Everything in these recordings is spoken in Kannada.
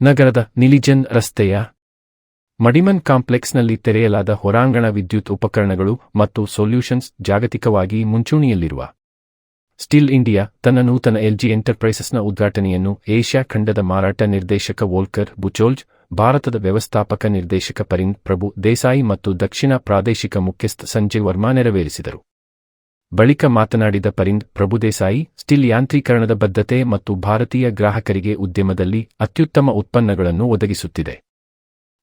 ನಗರದ ನಿಲಿಜನ್ ರಸ್ತೆಯ ಮಡಿಮನ್ ಕಾಂಪ್ಲೆಕ್ಸ್ನಲ್ಲಿ ತೆರೆಯಲಾದ ಹೊರಾಂಗಣ ವಿದ್ಯುತ್ ಉಪಕರಣಗಳು ಮತ್ತು ಸೊಲ್ಯೂಷನ್ಸ್ ಜಾಗತಿಕವಾಗಿ ಮುಂಚೂಣಿಯಲ್ಲಿರುವ ಸ್ಟಿಲ್ ಇಂಡಿಯಾ ತನ್ನ ನೂತನ ಎಲ್ಜಿ ಎಂಟರ್ಪ್ರೈಸಸ್ನ ಉದ್ಘಾಟನೆಯನ್ನು ಏಷ್ಯಾ ಖಂಡದ ಮಾರಾಟ ನಿರ್ದೇಶಕ ವೋಲ್ಕರ್ ಬುಚೋಲ್ಜ್, ಭಾರತದ ವ್ಯವಸ್ಥಾಪಕ ನಿರ್ದೇಶಕ ಪರಿನ್ ಪ್ರಭು ದೇಸಾಯಿ ಮತ್ತು ದಕ್ಷಿಣ ಪ್ರಾದೇಶಿಕ ಮುಖ್ಯಸ್ಥ ಸಂಜಯ್ ವರ್ಮಾ ನೆರವೇರಿಸಿದರು. ಬಳಿಕ ಮಾತನಾಡಿದ ಪರಿಂದ್ ಪ್ರಭುದೇಸಾಯಿ ಸ್ಟಿಲ್ ಯಾಂತ್ರೀಕರಣದ ಬದ್ಧತೆ ಮತ್ತು ಭಾರತೀಯ ಗ್ರಾಹಕರಿಗೆ ಉದ್ಯಮದಲ್ಲಿ ಅತ್ಯುತ್ತಮ ಉತ್ಪನ್ನಗಳನ್ನು ಒದಗಿಸುತ್ತಿದೆ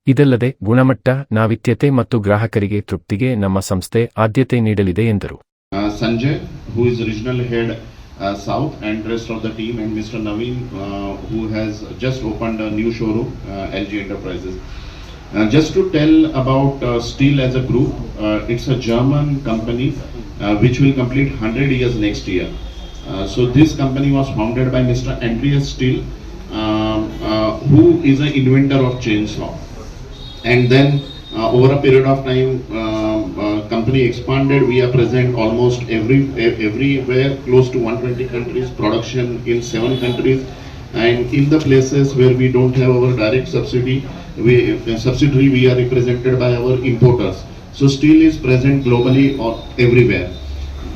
ಇದಲ್ಲದೆ ಗುಣಮಟ್ಟ ನಾವಿತ್ಯತೆ ಮತ್ತು ಗ್ರಾಹಕರಿಗೆ ತೃಪ್ತಿಗೆ ನಮ್ಮ ಸಂಸ್ಥೆ ಆದ್ಯತೆ ನೀಡಲಿದೆ ಎಂದರು Sanjay who who is head head uh, South, and rest of the team, and Mr. Naveen, uh, who has just opened a new showroom, uh, LG Enterprises. Uh, just to tell about uh, Steel as uh, which will complete 100 years next year. Uh, so this company was founded by Mr. Andreas Steel, um, uh, who is an inventor of chainsaw and then over a period of time um, company expanded we are present almost every everywhere close to 120 countries production in seven countries and in the places where we don't have our direct subsidy we subsidiary we are represented by our importers so steel is present globally or everywhere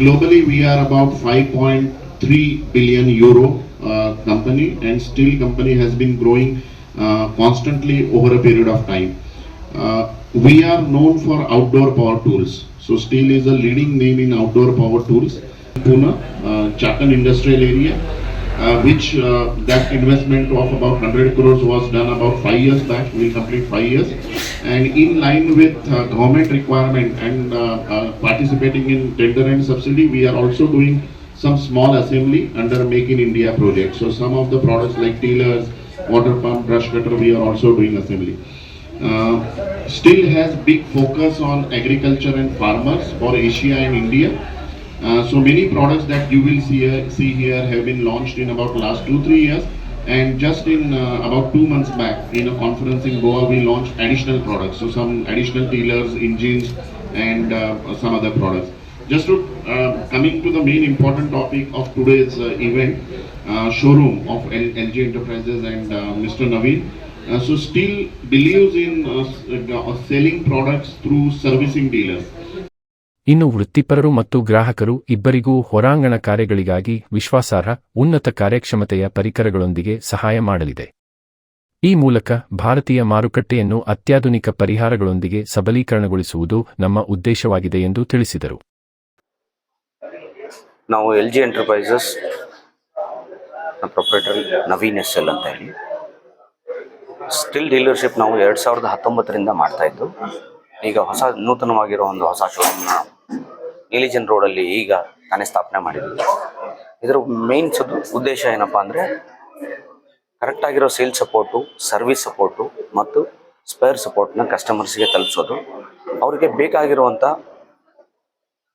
globally we are about 5.3 billion euro uh, company and steel company has been growing uh, constantly over a period of time uh, we are known for outdoor power tools. So steel is a leading name in outdoor power tools. Pune, uh, Chakan industrial area, uh, which uh, that investment of about 100 crores was done about five years back. We'll complete five years. And in line with uh, government requirement and uh, uh, participating in tender and subsidy, we are also doing some small assembly under Make in India project. So some of the products like tealers, water pump, brush cutter, we are also doing assembly. Uh, still has big focus on agriculture and farmers for Asia and India. Uh, so many products that you will see, here- see here have been launched in about last two three years. And just in uh, about two months back, in a conference in Goa, we launched additional products. So some additional dealers, engines, and uh, some other products. Just to uh, coming to the main important topic of today's uh, event, uh, showroom of L- LG Enterprises and uh, Mr. Naveen. So still believes in selling products through servicing dealers. ಇನ್ನು ವೃತ್ತಿಪರರು ಮತ್ತು ಗ್ರಾಹಕರು ಇಬ್ಬರಿಗೂ ಹೊರಾಂಗಣ ಕಾರ್ಯಗಳಿಗಾಗಿ ವಿಶ್ವಾಸಾರ್ಹ, ಉನ್ನತ ಕಾರ್ಯಕ್ಷಮತೆಯ ಪರಿಕರಗಳೊಂದಿಗೆ ಸಹಾಯ ಮಾಡಲಿದೆ. ಈ ಮೂಲಕ ಭಾರತೀಯ ಮಾರುಕಟ್ಟೆಯನ್ನು ಅತ್ಯಾಧುನಿಕ ಪರಿಹಾರಗಳೊಂದಿಗೆ ಸಬಲೀಕರಣಗೊಳಿಸುವುದು ನಮ್ಮ ಉದ್ದೇಶವಾಗಿದೆ ಎಂದು ತಿಳಿಸಿದರು. ನಾವು L G Enterprises proprietor Naveen S L ಅಂತ ಹೇಳಿ. ಸ್ಟಿಲ್ ಡೀಲರ್ಶಿಪ್ ನಾವು ಎರಡು ಸಾವಿರದ ಹತ್ತೊಂಬತ್ತರಿಂದ ಮಾಡ್ತಾ ಇದ್ದು ಈಗ ಹೊಸ ನೂತನವಾಗಿರೋ ಒಂದು ಹೊಸ ಶೋರೂಮ್ನ ನೀಲಿಜನ್ ರೋಡಲ್ಲಿ ಈಗ ತಾನೇ ಸ್ಥಾಪನೆ ಮಾಡಿದ್ದೀವಿ ಇದರ ಮೇನ್ ಸದು ಉದ್ದೇಶ ಏನಪ್ಪ ಅಂದರೆ ಕರೆಕ್ಟಾಗಿರೋ ಸೇಲ್ ಸಪೋರ್ಟು ಸರ್ವಿಸ್ ಸಪೋರ್ಟು ಮತ್ತು ಸ್ಪೇರ್ ಸಪೋರ್ಟ್ನ ಕಸ್ಟಮರ್ಸ್ಗೆ ತಲುಪಿಸೋದು. ಅವರಿಗೆ ಬೇಕಾಗಿರುವಂಥ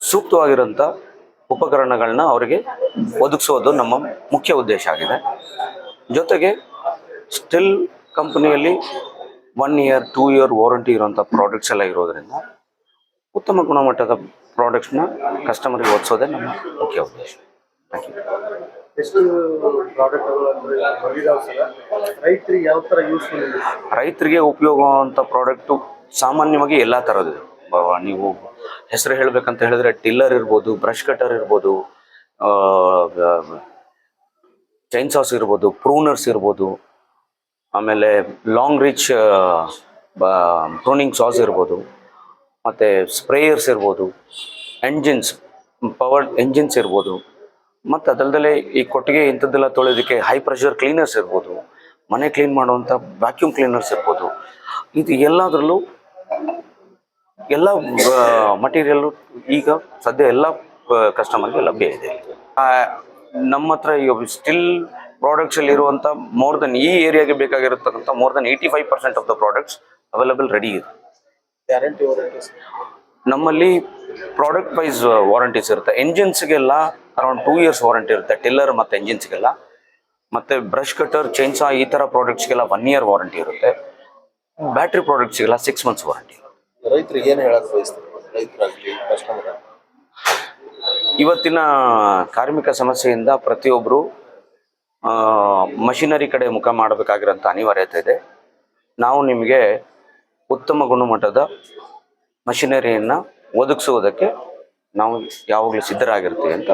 ಸೂಕ್ತವಾಗಿರುವಂಥ ಉಪಕರಣಗಳನ್ನ ಅವರಿಗೆ ಒದಗಿಸೋದು ನಮ್ಮ ಮುಖ್ಯ ಉದ್ದೇಶ ಆಗಿದೆ. ಜೊತೆಗೆ ಸ್ಟಿಲ್ ಕಂಪನಿಯಲ್ಲಿ one year two year warranty ಇರುವಂಥ ಪ್ರಾಡಕ್ಟ್ಸ್ ಎಲ್ಲ ಇರೋದ್ರಿಂದ ಉತ್ತಮ ಗುಣಮಟ್ಟದ ಪ್ರಾಡಕ್ಟ್ಸ್ನ ಕಸ್ಟಮರಿಗೆ ಓದಿಸೋದೇ ನಮ್ಮ ಮುಖ್ಯ ಉದ್ದೇಶ. ಥ್ಯಾಂಕ್ ಯು ರೈತರಿಗೆ ಯಾವ ಥರ ಯೂಸ್ಫುಲ್ ಇದೆ? ರೈತರಿಗೆ ಉಪಯೋಗ ಆಗುವಂಥ ಪ್ರಾಡಕ್ಟು ಸಾಮಾನ್ಯವಾಗಿ ಎಲ್ಲ ಥರದ್ದು ನೀವು ಹೆಸರು ಹೇಳಬೇಕಂತ ಹೇಳಿದ್ರೆ ಟಿಲ್ಲರ್ ಇರ್ಬೋದು ಬ್ರಷ್ ಕಟರ್ ಇರ್ಬೋದು ಚೈನ್ ಸಾಸ್ ಇರ್ಬೋದು ಪ್ರೂನರ್ಸ್ ಇರ್ಬೋದು ಆಮೇಲೆ ಲಾಂಗ್ ರಿಚ್ ಪ್ರೂನಿಂಗ್ ಸಾಸ್ ಇರ್ಬೋದು, ಮತ್ತು ಸ್ಪ್ರೇಯರ್ಸ್ ಇರ್ಬೋದು ಎಂಜಿನ್ಸ್ ಪವರ್ ಎಂಜಿನ್ಸ್ ಇರ್ಬೋದು, ಮತ್ತು ಅದಲ್ಲದೆ ಈ ಕೊಟ್ಟಿಗೆ ಇಂಥದ್ದೆಲ್ಲ ತೊಳೆಯೋದಕ್ಕೆ ಹೈ ಪ್ರೆಷರ್ ಕ್ಲೀನರ್ಸ್ ಇರ್ಬೋದು, ಮನೆ ಕ್ಲೀನ್ ಮಾಡುವಂಥ ವ್ಯಾಕ್ಯೂಮ್ ಕ್ಲೀನರ್ಸ್ ಇರ್ಬೋದು, ಇದು ಎಲ್ಲದರಲ್ಲೂ ಎಲ್ಲ ಮಟೀರಿಯಲ್ಲು ಈಗ ಸದ್ಯ ಎಲ್ಲ ಕಸ್ಟಮರ್ಗೆ ಲಭ್ಯ ಇದೆ. ನಮ್ಮ ಹತ್ರ ಸ್ಟಿಲ್ ಪ್ರಾಡಕ್ಟ್ಸಲ್ಲಿ ಇರುವಂಥ ಮೋರ್ ದನ್ ಈ ಏರಿಯಾಗೆ ಬೇಕಾಗಿರತಕ್ಕಂಥ more than eighty five percent of the products available ready ಇದೆ. ಗ್ಯಾರಂಟಿ ವಾರಂಟೀಸ್ ನಮ್ಮಲ್ಲಿ ಪ್ರಾಡಕ್ಟ್ ವೈಸ್ ವಾರಂಟೀಸ್ ಇರುತ್ತೆ. ಎಂಜಿನ್ಸ್ಗೆಲ್ಲ ಅರೌಂಡ್ ಟೂ ಇಯರ್ಸ್ ವಾರಂಟಿ ಇರುತ್ತೆ. ಟಿಲ್ಲರ್ ಮತ್ತು ಎಂಜಿನ್ಸ್ಗೆಲ್ಲ ಮತ್ತು ಬ್ರಷ್ ಕಟರ್ ಚೈನ್ಸಾ ಈ ಥರ ಪ್ರಾಡಕ್ಟ್ಸ್ಗೆಲ್ಲ ಒನ್ ಇಯರ್ ವಾರಂಟಿ ಇರುತ್ತೆ. ಬ್ಯಾಟ್ರಿ ಪ್ರಾಡಕ್ಟ್ಸ್ಗೆಲ್ಲ ಸಿಕ್ಸ್ ಮಂತ್ಸ್ ವಾರಂಟಿ ರೈತರಿಗೆ ಏನು ಹೇಳಕ್ ಬಯಸ್ತಾರೆ? ರೈತರಾಗ್ಲಿ ಕಸ್ಟಮರ್ ಇವತ್ತಿನ ಕಾರ್ಮಿಕ ಸಮಸ್ಯೆಯಿಂದ ಪ್ರತಿಯೊಬ್ಬರು ಮಷಿನರಿ ಕಡೆ ಮುಖ ಮಾಡಬೇಕಾಗಿರೋಂಥ ಅನಿವಾರ್ಯತೆ ಇದೆ. ನಾವು ನಿಮಗೆ ಉತ್ತಮ ಗುಣಮಟ್ಟದ ಮಷಿನರಿಯನ್ನು ಒದಗಿಸುವುದಕ್ಕೆ ನಾವು ಯಾವಾಗಲೂ ಸಿದ್ಧರಾಗಿರ್ತೀವಿ ಅಂತ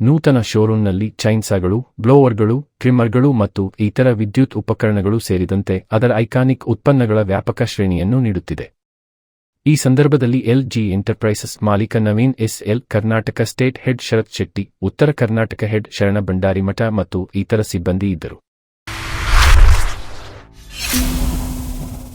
ನೂತನ ಶೋರೂಮ್ನಲ್ಲಿ ಚೈನ್ಸಾಗಳು, ಬ್ಲೋವರ್ಗಳು, ಟ್ರಿಮ್ಮರ್ಗಳು ಮತ್ತು ಇತರ ವಿದ್ಯುತ್ ಉಪಕರಣಗಳು ಸೇರಿದಂತೆ ಅದರ ಐಕಾನಿಕ್ ಉತ್ಪನ್ನಗಳ ವ್ಯಾಪಕ ಶ್ರೇಣಿಯನ್ನು ನೀಡುತ್ತಿದೆ. ಈ ಸಂದರ್ಭದಲ್ಲಿ ಎಲ್ ಜಿ ಎಂಟರ್ಪ್ರೈಸಸ್ ಮಾಲೀಕ Naveen S L Karnataka state head Sharath Shetty, ಉತ್ತರ ಕರ್ನಾಟಕ ಹೆಡ್ ಶರಣ ಭಂಡಾರಿಮಠ ಮತ್ತು ಇತರ ಸಿಬ್ಬಂದಿ ಇದ್ದರು.